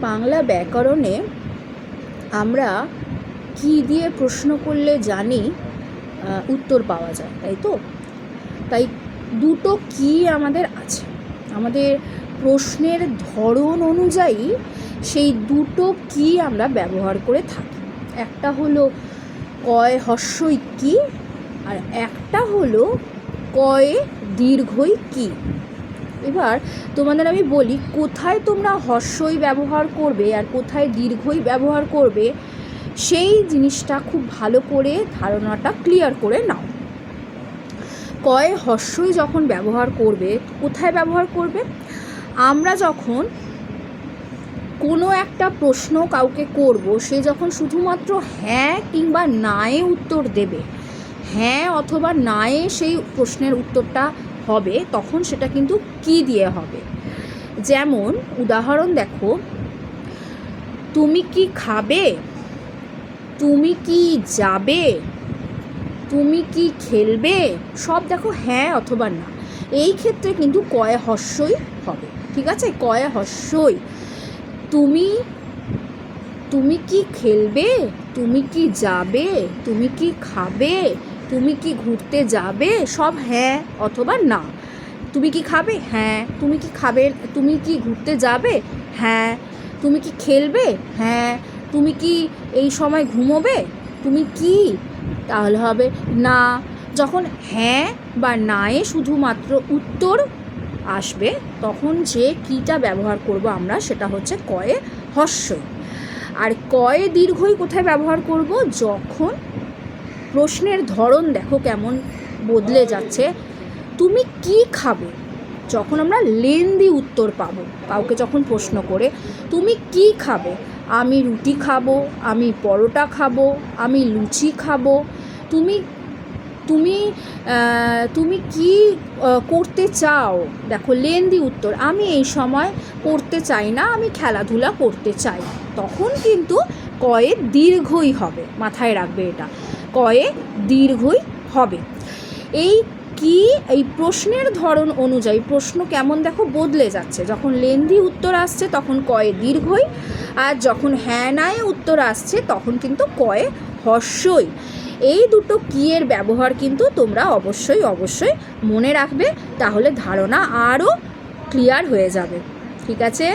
বাংলা ব্যাকরণে আমরা কী দিয়ে প্রশ্ন করলে জানি উত্তর পাওয়া যায়, তাই তো? তাই দুটো কি আমাদের আছে। আমাদের প্রশ্নের ধরন অনুযায়ী সেই দুটো কি আমরা ব্যবহার করে থাকি। একটা হলো কয় হস্যই কি, আর একটা হলো কয়ে দীর্ঘই কি। এবার তোমাদের আমি বলি, কোথায় তোমরা হর্ষই ব্যবহার করবে আর কোথায় দীর্ঘই ব্যবহার করবে, সেই জিনিসটা খুব ভালো করে ধারণাটা ক্লিয়ার করে নাও। কয়ে হর্ষই যখন ব্যবহার করবে, কোথায় ব্যবহার করবে? আমরা যখন কোনো একটা প্রশ্ন কাউকে করব, সে যখন শুধুমাত্র হ্যাঁ কিংবা নায়ে উত্তর দেবে হ্যাঁ অথবা নায়ে সেই প্রশ্নের উত্তরটা হবে, তখন সেটা কিন্তু কি দিয়ে হবে? যেমন, উদাহরণ দেখো, তুমি কি খাবে? তুমি কি যাবে? তুমি কি খেলবে? সব দেখো হ্যাঁ অথবা না। এই ক্ষেত্রে কিন্তু কয়ে হস্যই হবে, ঠিক আছে? কয়ে হস্যই তুমি তুমি কি খেলবে? তুমি কি যাবে? তুমি কি খাবে? তুমি কি ঘুরতে যাবে? সব হ্যাঁ অথবা না। তুমি কি খাবে? হ্যাঁ। তুমি কি খাবে? তুমি কি ঘুরতে যাবে? হ্যাঁ। তুমি কি খেলবে? হ্যাঁ। তুমি কি এই সময় ঘুমোবে? তুমি কি? তাহলে হবে না। যখন হ্যাঁ বা নায়ে শুধুমাত্র উত্তর আসবে, তখন যে কিটা ব্যবহার করব আমরা সেটা হচ্ছে কয়ে হস্য আর কয়ে দীর্ঘই কোথায় ব্যবহার করব? যখন প্রশ্নের ধরন দেখো কেমন বদলে যাচ্ছে। তুমি কি খাবে? যখন আমরা লেন্দি উত্তর পাবো, কাউকে যখন প্রশ্ন করে, তুমি কি খাবে? আমি রুটি খাব, আমি পরোটা খাব, আমি লুচি খাব। তুমি তুমি তুমি কি করতে চাও? দেখো, লেন্দি উত্তর, আমি এই সময় করতে চাই না, আমি খেলাধুলা করতে চাই। তখন কিন্তু কয়ে দীর্ঘই হবে, মাথায় রাখবে এটা। কয়ে দীর্ঘই হবে। এই কি, এই প্রশ্নের ধরন অনুযায়ী প্রশ্ন কেমন দেখো বদলে যাচ্ছে। যখন লেন্দি উত্তর আসছে তখন কয়ে দীর্ঘই, আর যখন হ্যাঁ নায়ে উত্তর আসছে তখন কিন্তু কয়ে হর্ষই। এই দুটো কিয়ের ব্যবহার কিন্তু তোমরা অবশ্যই অবশ্যই মনে রাখবে, তাহলে ধারণা আরও ক্লিয়ার হয়ে যাবে। ঠিক আছে?